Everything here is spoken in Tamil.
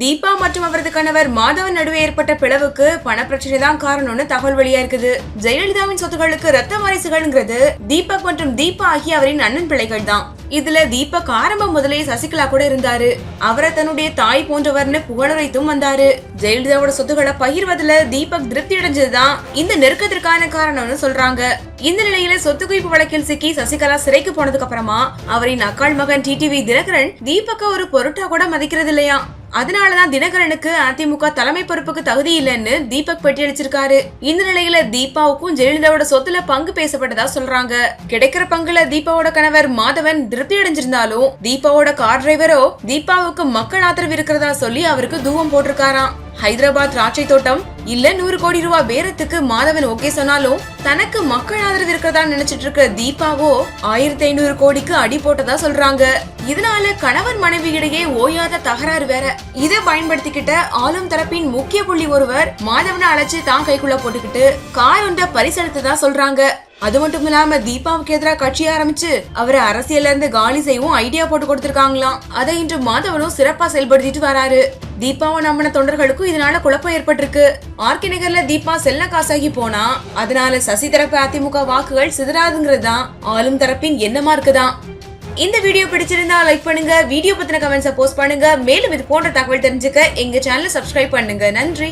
தீபா மற்றும் அவரது கணவர் மாதவன் நடுவே ஏற்பட்ட பிளவுக்கு பணப்பிரச்சனை தான் காரணம்னு தகவல் வெளியா இருக்குது ஜெயலலிதாவின் சொத்துக்களுக்கு ரத்த வாரிசுகள்ங்கிறது தீபக் மற்றும் தீபா ஆகிய அவரின் அண்ணன் பிள்ளைகள் தான் இதுல தீபக் ஆரம்பம் முதலே சசிகலா கூட இருந்தாரு. அவரை தன்னுடைய தாய் போன்றவர்னு புகழுரைத்தும் வந்தாரு. ஜெயலலிதாவோட சொத்துக்களை பகிர்வதுல தீபக் திருப்தி அடைஞ்சதுதான் இந்த நெருக்கத்திற்கான காரணம்னு சொல்றாங்க. இந்த நிலையில சொத்து குவிப்பு வழக்கில் சிக்கி சசிகலா சிறைக்கு போனதுக்கு அப்புறமா அவரின் அக்காள் மகன் டிடிவி தினகரன் தீபக்க ஒரு பொருட்டா கூட மதிக்கிறது இல்லையா அதனாலதான் தினகரனுக்கு அதிமுக தலைமை பொறுப்புக்கு தகுதி இல்லைன்னு தீபக் பெட்டி அடிச்சிருக்காரு இந்த நிலையில தீபாவுக்கும் ஜெயலலிதாவோட சொத்துல பங்கு பேசப்பட்டதா சொல்றாங்க. கிடைக்கிற பங்குல தீபாவோட கணவர் மாதவன் திருப்தி அடைஞ்சிருந்தாலும் தீபாவோட கார் டிரைவரோ தீபாவுக்கு மக்கள் ஆதரவு இருக்கிறதா சொல்லி அவருக்கு தூவம் போட்டிருக்காராம். ஹைதராபாத் திராட்சை தோட்டம்? இல்ல நூறு கோடி ரூபாய் பேரத்துக்கு மாதவன் ஓகே சொன்னாலும் தனக்கு மக்கள் ஆதரவு இருக்கிறதா நினைச்சிட்டு இருக்க தீபாவோ ஆயிரத்தி ஐநூறு கோடிக்கு அடி போட்டதா சொல்றாங்க. இதனால கணவன் மனைவி இடையே ஓயாத தகராறு வேற. இதை பயன்படுத்திக்கிட்ட ஆளும் தரப்பின் முக்கிய புள்ளி ஒருவர் மாதவனை அழைச்சு தான் கைக்குள்ள போட்டுக்கிட்டு கார் ஒன்றை பரிசளித்ததா சொல்றாங்க. அது மட்டும் இல்லாம தீபாவுக்கு எதிராக கட்சி ஆரம்பிச்சு அவரை அரசியல்ல இருந்து காலி செய்யவும் ஐடியா போட்டு கொடுத்திருக்காங்களாம் அதை இன்று மாதவனும் சிறப்பா செயல்படுத்திட்டு வராரு. தீபாவை நம்பின தொண்டர்களுக்கும் இதனால குழப்பம் ஏற்பட்டிருக்கு. ஆர்கே நகர்ல தீபா செல்ல காசாகி போனா அதனால சசி தரப்பு அதிமுக வாக்குகள் சிதறாதுங்கிறது தான். ஆளும் தரப்பின் எண்ணமா இருக்குதான் இந்த வீடியோ பிடிச்சிருந்தா லைக் பண்ணுங்க வீடியோ பத்தின கமெண்ட்ஸை போஸ்ட் பண்ணுங்க. மேலும் இது போன்ற தகவல் தெரிஞ்சுக்க எங்க சேனலை சப்ஸ்கிரைப் பண்ணுங்க. நன்றி.